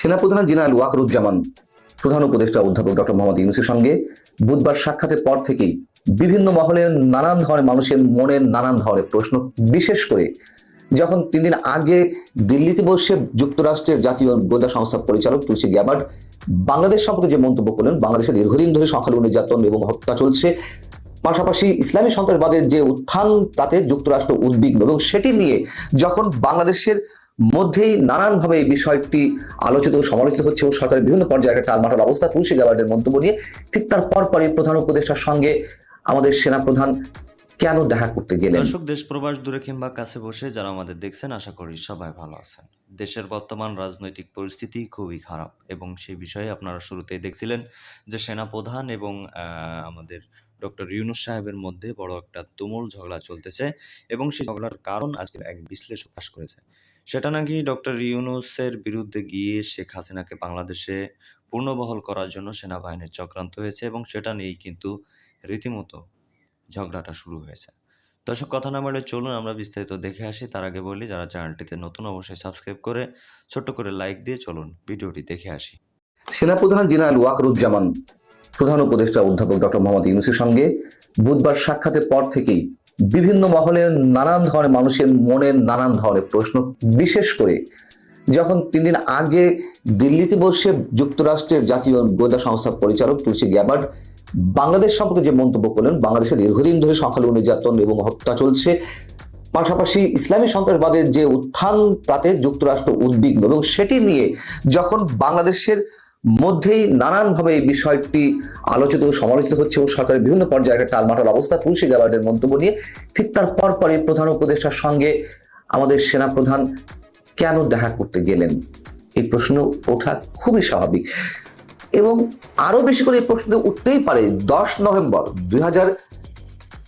সেনাপ্রধান জেনারেল ওয়াকরুজ্জামান, প্রধান উপদেষ্টা অধ্যাপক ডক্টর মোহাম্মদ ইউনুসের সঙ্গে বুধবার সাক্ষাতের পর থেকেই বিভিন্ন মহলে নানান ধরনের মানুষের মনে নানান ধরনের প্রশ্ন, বিশেষ করে যখন তিন দিন আগে দিল্লিতে বসে যুক্তরাষ্ট্রের জাতীয় গোয়েন্দা সংস্থার পরিচালক তুলসী গ্যাবার্ড বাংলাদেশ সম্পর্কে যে মন্তব্য করলেন, বাংলাদেশে দীর্ঘদিন ধরে সংখ্যালঘু নির্যাতন এবং হত্যা চলছে। পাশাপাশি ইসলামী সন্ত্রাসবাদের যে উত্থান, তাতে যুক্তরাষ্ট্র উদ্বিগ্ন এবং সেটি নিয়ে যখন বাংলাদেশের মধ্যেই নানানভাবে এই বিষয়টি আলোচিত সমালোচিত হচ্ছে ও সরকারের বিভিন্ন পর্যায়ে একটা টালমাটাল অবস্থা তুলসী গ্যাবার্ডের মন্তব্য নিয়ে ঠিক তার পরপরই প্রধান উপদেষ্টার সঙ্গে আমাদের সেনাপ্রধান কেন দেখা করতে গেলেন? দর্শক, দেশ প্রবাস দূরে কিংবা কাছে বসে যারা আমাদের দেখছেন, আশা করি সবাই ভালো আছেন। দেশের বর্তমান রাজনৈতিক পরিস্থিতি খুবই খারাপ এবং সেই বিষয়ে আপনারা শুরুতেই দেখছিলেন যে সেনাপ্রধান এবং আমাদের ডক্টর ইউনুস সাহেবের মধ্যে বড় একটা তুমুল ঝগড়া চলতেছে এবং সেই ঝগড়ার কারণ আজকে এক বিশ্লেষক প্রকাশ করেছে। সেটা নাকি ডক্টর ইউনুসের বিরুদ্ধে গিয়ে শেখ হাসিনাকে বাংলাদেশে পূর্ণবহল করার জন্য সেনাবাহিনীর চক্রান্ত হয়েছে এবং সেটা নিয়েই কিন্তু রীতিমতো ঝগড়াটা শুরু হয়েছে। দর্শক, কথা না বলে চলুন আমরা বিস্তারিত দেখে আসি। তার আগে বলি, যারা চ্যানেলটিতে নতুন অবশ্যই সাবস্ক্রাইব করে, ছোট্ট করে লাইক দিয়ে চলুন ভিডিওটি দেখে আসি। সেনাপ্রধান জেনারেল ওয়াকরুজ্জামান, প্রধান উপদেষ্টা অধ্যাপক ডক্টর মোহাম্মদ ইউনুসের সঙ্গে বুধবার সাক্ষাতের পর থেকেই বিভিন্ন মহলে নানান ধরনের মানুষের মনে নানান ধরনের প্রশ্ন, বিশেষ করে যখন তিন দিন আগে দিল্লিতে বসে যুক্তরাষ্ট্রের জাতীয় গোয়েন্দা সংস্থার পরিচালক তুলসী গ্যাবার্ড বাংলাদেশ সম্পর্কে যে মন্তব্য করলেন, বাংলাদেশে দীর্ঘদিন ধরে সংখ্যালঘু নির্যাতন এবং হত্যা চলছে। পাশাপাশি ইসলামী সন্ত্রাসবাদের যে উত্থান, তাতে যুক্তরাষ্ট্র উদ্বিগ্ন এবং সেটি নিয়ে যখন বাংলাদেশের মধ্যেই নানানভাবে এই বিষয়টি আলোচিত সমালোচিত হচ্ছে ও সরকারের বিভিন্ন পর্যায়ে একটা টালমাটাল অবস্থা তুলসী গ্যাবার্ডের মন্তব্য নিয়ে ঠিক তার পরপরই প্রধান উপদেষ্টার সঙ্গে আমাদের সেনাপ্রধান কেন দেখা করতে গেলেন? এই প্রশ্ন ওঠা খুবই স্বাভাবিক। এবং আরও বেশি করে এই প্রশ্ন উঠতেই পারে, দশ নভেম্বর দুই হাজার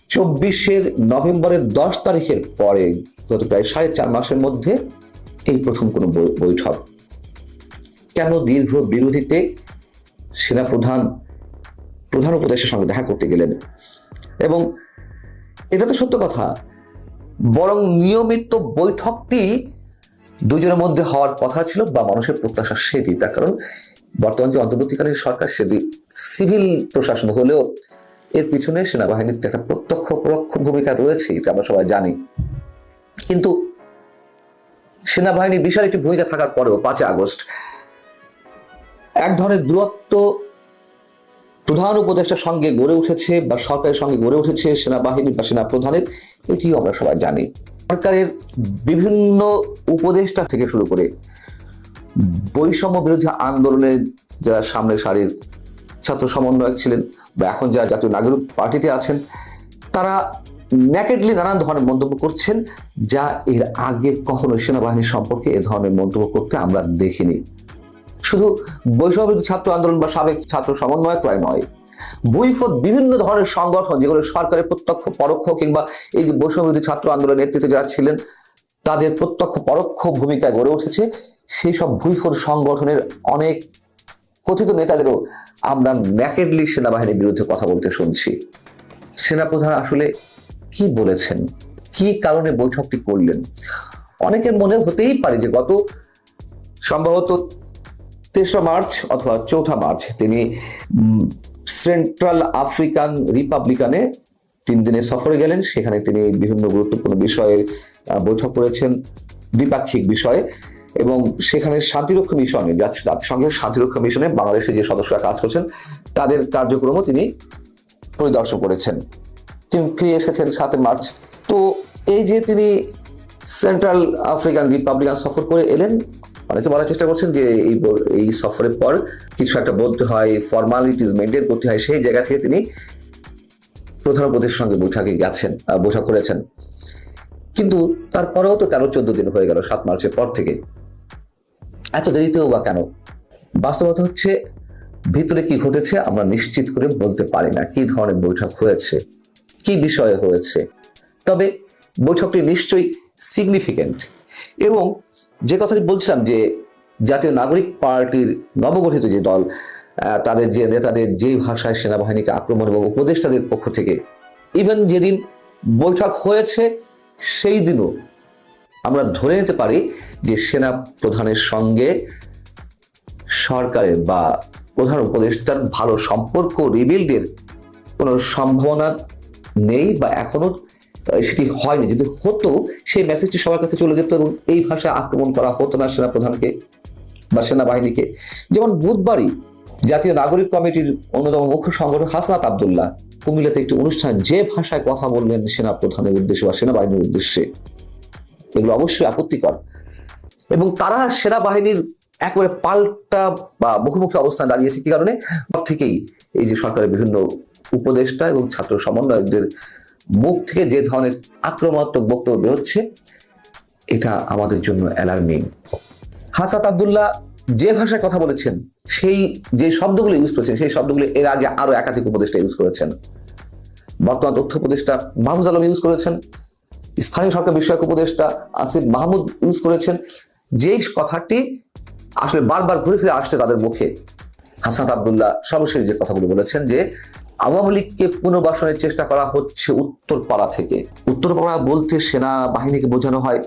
চব্বিশের নভেম্বরের দশ তারিখের পরে গত প্রায় সাড়ে চার মাসের মধ্যে এই প্রথম কোনো বৈঠক কেন দীর্ঘ বিরোধীতে সেনাপ্রধান, প্রধান উপদেশের সঙ্গে দেখা করতে গেলেন? এবং এটা তো সত্য কথা, বরং নিয়মিত বৈঠকটি দুজনের মধ্যে হওয়ার কথা ছিল বা মানুষের প্রত্যাশা সেটি। তার কারণ, বর্তমান যে অন্তর্বর্তীকালীন সরকার, সেটি সিভিল প্রশাসন হলেও এর পিছনে সেনাবাহিনীর একটা প্রত্যক্ষ পরোক্ষ ভূমিকা রয়েছে, এটা আমরা সবাই জানি। কিন্তু সেনাবাহিনীর বিশাল একটি ভূমিকা থাকার পরেও পাঁচই আগস্ট এক ধরনের দূরত্ব প্রধান উপদেষ্টার সঙ্গে গড়ে উঠেছে বা সরকারের সঙ্গে গড়ে উঠেছে সেনাবাহিনী বা সেনা প্রধানের এটিও আমরা সবাই জানি। সরকারের বিভিন্ন উপদেষ্টা থেকে শুরু করে বৈষম্য বিরোধী আন্দোলনের যারা সামনে সারির ছাত্র সমন্বয়ক ছিলেন বা এখন যারা জাতীয় নাগরিক পার্টিতে আছেন, তারা ন্যাকেডলি নানান ধরনের মন্তব্য করছেন যা এর আগে কখনো সেনাবাহিনী সম্পর্কে এ ধরনের মন্তব্য করতে আমরা দেখিনি। শুধু বিরোধী ছাত্র আন্দোলন বা সাবেক ছাত্র সমন্বয়করাই নয় বৈফত বিভিন্ন ধরনের সংগঠন যেগুলো সরকারের প্রত্যক্ষ, পরোক্ষ কিংবা এই যে বিরোধী ছাত্র আন্দোলনের নেতৃত্বে যারা ছিলেন, তাদের প্রত্যক্ষ, পরোক্ষ ভূমিকায় গড়ে উঠেছে। সেই সব ভুইফোর সংগঠনের অনেক কথিত নেতাদেরও আমরা ন্যাকেডলি সেনাবাহিনীর বিরুদ্ধে কথা বলতে শুনছি। সেনাপ্রধান আসলে কি বলেছেন? কি কারণে বৈঠকটি করলেন? অনেকের মনে হতেই পারে যে গত সম্ভবত তেসরা মার্চ অথবা চৌঠা মার্চ তিনি সেন্ট্রাল আফ্রিকান রিপাবলিকানে তিন দিনের সফরে গেলেন। সেখানে তিনি বিভিন্ন গুরুত্বপূর্ণ বিষয়ে আহ, বৈঠক করেছেন দ্বিপাক্ষিক বিষয়ে এবং সেখানে শান্তিরক্ষা মিশনে জাতিসংঘের শান্তিরক্ষা মিশনে বাংলাদেশের যে সদস্যরা কাজ করছেন তাদের কার্যক্রমও তিনি পরিদর্শন করেছেন। তিনি ফিরে এসেছেন সাতই মার্চ। তো এই যে তিনি সেন্ট্রাল আফ্রিকান রিপাবলিকান সফর করে এলেন অনেকে বলার চেষ্টা করছেন যে এই এই সফরের পর কিছু একটা বলতে হয় ফর্মালিটিস মেনটেন করতে হয়, সেই জায়গা থেকে তিনি প্রধান উপদেশের সঙ্গে বৈঠকে গেছেন বৈঠক করেছেন। কিন্তু তারপরেও তো তেরো চোদ্দ দিন হয়ে গেল, সাত মার্চের পর থেকে? এত দেরিতেও বা কেন? বাস্তবতা হচ্ছে ভিতরে কি ঘটেছে আমরা নিশ্চিত করে বলতে পারি না, কি ধরনের বৈঠক হয়েছে, কি বিষয়ে হয়েছে। তবে বৈঠকটি নিশ্চয়ই সিগনিফিকেন্ট এবং যে কথাটি বলছিলাম যে জাতীয় নাগরিক পার্টির নবগঠিত যে দল তাদের যে নেতাদের যে ভাষায় সেনাবাহিনীকে আক্রমণ এবং উপদেষ্টাদের পক্ষ থেকে ইভেন যেদিন বৈঠক হয়েছে সেই দিনও আমরা ধরে নিতে পারি যে সেনা প্রধানের সঙ্গে সরকারের বা প্রধান উপদেষ্টার ভালো সম্পর্ক রিবিল্ডের কোনো সম্ভাবনা নেই বা এখনও আহ, সেটি হয়নি। যদি হতো, সেই মেসেজটি সবার কাছে চলে যেত এবং এই ভাষায় আক্রমণ করা হতো না সেনাপ্রধানকে বা সেনাবাহিনীকে। যেমন বুধবারই জাতীয় নাগরিক কমিটির অন্যতম মুখ্য সংগঠক হাসনাত আবদুল্লাহ কুমিল্লাতে একটি অনুষ্ঠান যে ভাষায় কথা বললেন সেনা প্রধানের উদ্দেশ্যে বা সেনাবাহিনীর উদ্দেশ্যে, এগুলো অবশ্যই আপত্তিকর। এবং তারা সেনাবাহিনীর একেবারে পাল্টা বা মুখোমুখি অবস্থান দাঁড়িয়েছে কি কারণে? থেকেই এই যে সরকারের বিভিন্ন উপদেষ্টা এবং ছাত্র সমন্বয়কদের মুখ থেকে যে ধরনের আক্রমণাত্মক বক্তব্য বেরোচ্ছে এটা আমাদের জন্য অ্যালার্মিং হাসাত আবদুল্লাহ যে ভাষায় কথা বলেছেন, সেই যে শব্দগুলো ইউজ করেছেন, সেই শব্দগুলো এর আগে আরও একাধিক উপদেষ্টা ইউজ করেছেন। বর্তমান তথ্য উপদেষ্টা মাহফুজ আলম ইউজ করেছেন। স্থানীয় সরকার বিষয়ক উপদেষ্টা আসিফ মাহমুদ ইউজ করেছেন। যেই কথাটি আসলে বারবার ঘুরে ফিরে আসছে তাদের মুখে, হাসান আবদুল্লাহ সর্বশেষ যে কথাগুলো বলেছেন যে আওয়ামী লীগকে পুনর্বাসনের চেষ্টা করা হচ্ছে উত্তরপাড়া থেকে। উত্তরপাড়া বলতে সেনা বাহিনীকে বোঝানো হয়,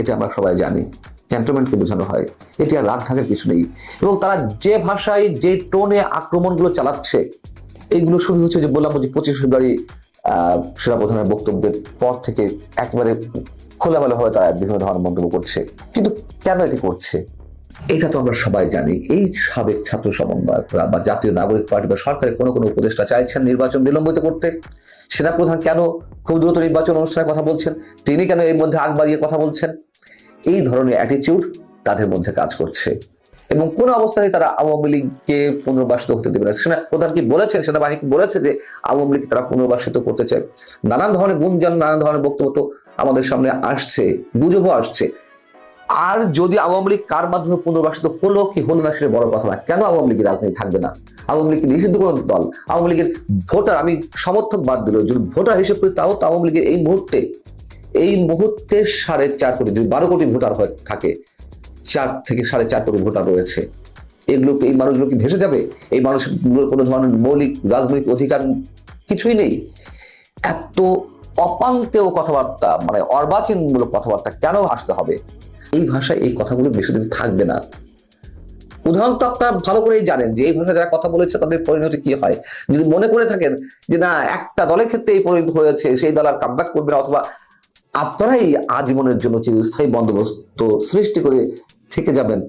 এটা আমরা সবাই জানি ক্যান্টনমেন্টকে বোঝানো হয়। এটি আর রাগ থাকার কিছু নেই। এবং তারা যে ভাষায় যে টোনে আক্রমণগুলো চালাচ্ছে এইগুলো শুরু হচ্ছে যে বললাম যে পঁচিশ ফেব্রুয়ারি সেনাপ্রধানের বক্তব্যের পর থেকে একেবারে খোলামেলাভাবে তারা বিভিন্ন ধরনের মন্তব্য করছে। কিন্তু কেন এটি করছে? এটা তো আমরা সবাই জানি, এই সাবেক ছাত্র সমন্বয়করা বা জাতীয় নাগরিক পার্টি বা সরকারের কোনো কোনো উপদেষ্টা চাইছেন নির্বাচন বিলম্বিত করতে। সেনাপ্রধান কেন খুব দ্রুত নির্বাচন অনুষ্ঠানের কথা বলছেন? তিনি কেন এর মধ্যে আগ বাড়িয়ে কথা বলছেন? এই ধরনের অ্যাটিচিউড তাদের মধ্যে কাজ করছে। এবং কোন অবস্থায় তারা আওয়ামী লীগকে পুনর্বাসিত হতে দেবে না। সেনা প্রধান কি বলেছেন? সেনাবাহিনী কি বলেছে যে আওয়ামী লীগ তারা পুনর্বাসিত করতে চায়? নানান ধরনের গুঞ্জন, নানান ধরনের বক্তব্য তো আমাদের সামনে আসছে, গুজবও আসছে। আর যদি আওয়ামী লীগ কার মাধ্যমে পুনর্বাসিত হলো কি হলো না সেটা বড় কথা না। কেন আওয়ামী লীগের রাজনীতি থাকবে না? আওয়ামী লীগ নিষিদ্ধ কোন দল, আওয়ামী লীগের ভোটার, আমি সমর্থক বাদ দিল যদি ভোটার হিসেবে করি, তাও তো আওয়ামী লীগের এই মুহূর্তে এই মুহূর্তে সাড়ে চার কোটি, যদি বারো কোটি ভোটার হয়ে, থাকে, চার থেকে সাড়ে চার কোটি ভোটার রয়েছে। এগুলো এই মানুষগুলো কি ভেসে যাবে? এই মানুষগুলোর কোনো ধরনের মৌলিক রাজনৈতিক অধিকার কিছুই নেই? এত অপান্তেও কথাবার্তা মানে অর্বাচীনমূলক কথাবার্তা কেন আসতে হবে? এই ভাষায় এই কথাগুলো বেশি দিন থাকবে না। উদাহরণ তো আপনারা ভালো করেই জানেন যে এই ভাষায় যারা কথা বলেছে তাদের পরিণতি কি হয়? যদি মনে করে থাকেন যে না, একটা দলের ক্ষেত্রে এই পরিণত হয়েছে, সেই দল আর কামব্যাক করবে না অথবা আপনারাই আজীবনের জন্য চিরস্থায়ী বন্দোবস্ত সৃষ্টি করে থেকে যাবেন।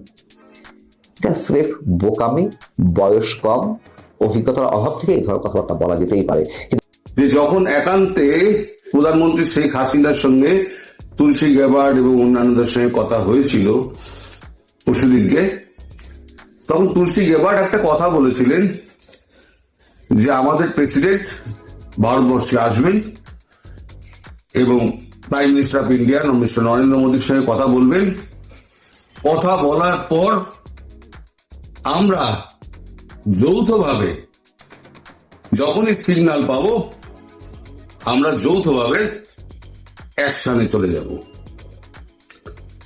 এটা স্রেফ বোকামি, বয়স কম, অভিজ্ঞতার অভাব থেকে এই ধরনের কথাবার্তা বলা যেতেই পারে। যে যখন একান্তে প্রধানমন্ত্রী শেখ হাসিনার সঙ্গে তুলসী গ্যাবার্ড এবং অন্যান্যদের সঙ্গে কথা হয়েছিল পরশুদিনকে তখন তুলসী গ্যাবার্ড একটা কথা বলেছিলেন যে আমাদের প্রেসিডেন্ট ভারতবর্ষে আসবেন এবং prime minister of India mister Narendra মোদীর সঙ্গে কথা বলবেন। কথা বলার পর আমরা যৌথভাবে যখনই সিগন্যাল পাবো, আমরা যৌথভাবে অ্যাকশনে চলে যাব।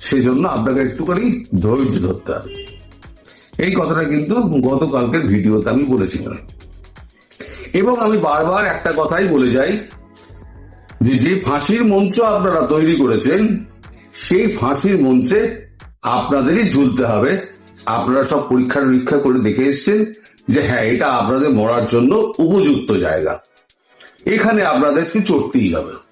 সেজন্য আপনাকে একটুখানি ধৈর্য ধরতে হবে। এই কথাটা কিন্তু গতকালকের ভিডিওতে আমি বলেছিলাম। এবং আমি বারবার একটা কথাই বলে যাই যে যে ফাঁসির মঞ্চ আপনারা তৈরি করেছেন, সেই ফাঁসির মঞ্চে আপনাদেরই ঝুলতে হবে। আপনারা সব পরীক্ষা নিরীক্ষা করে দেখে এসেছেন যে হ্যাঁ এটা আপনাদের মরার জন্য উপযুক্ত জায়গা। এখানে আপনাদেরকে চড়তেই হবে।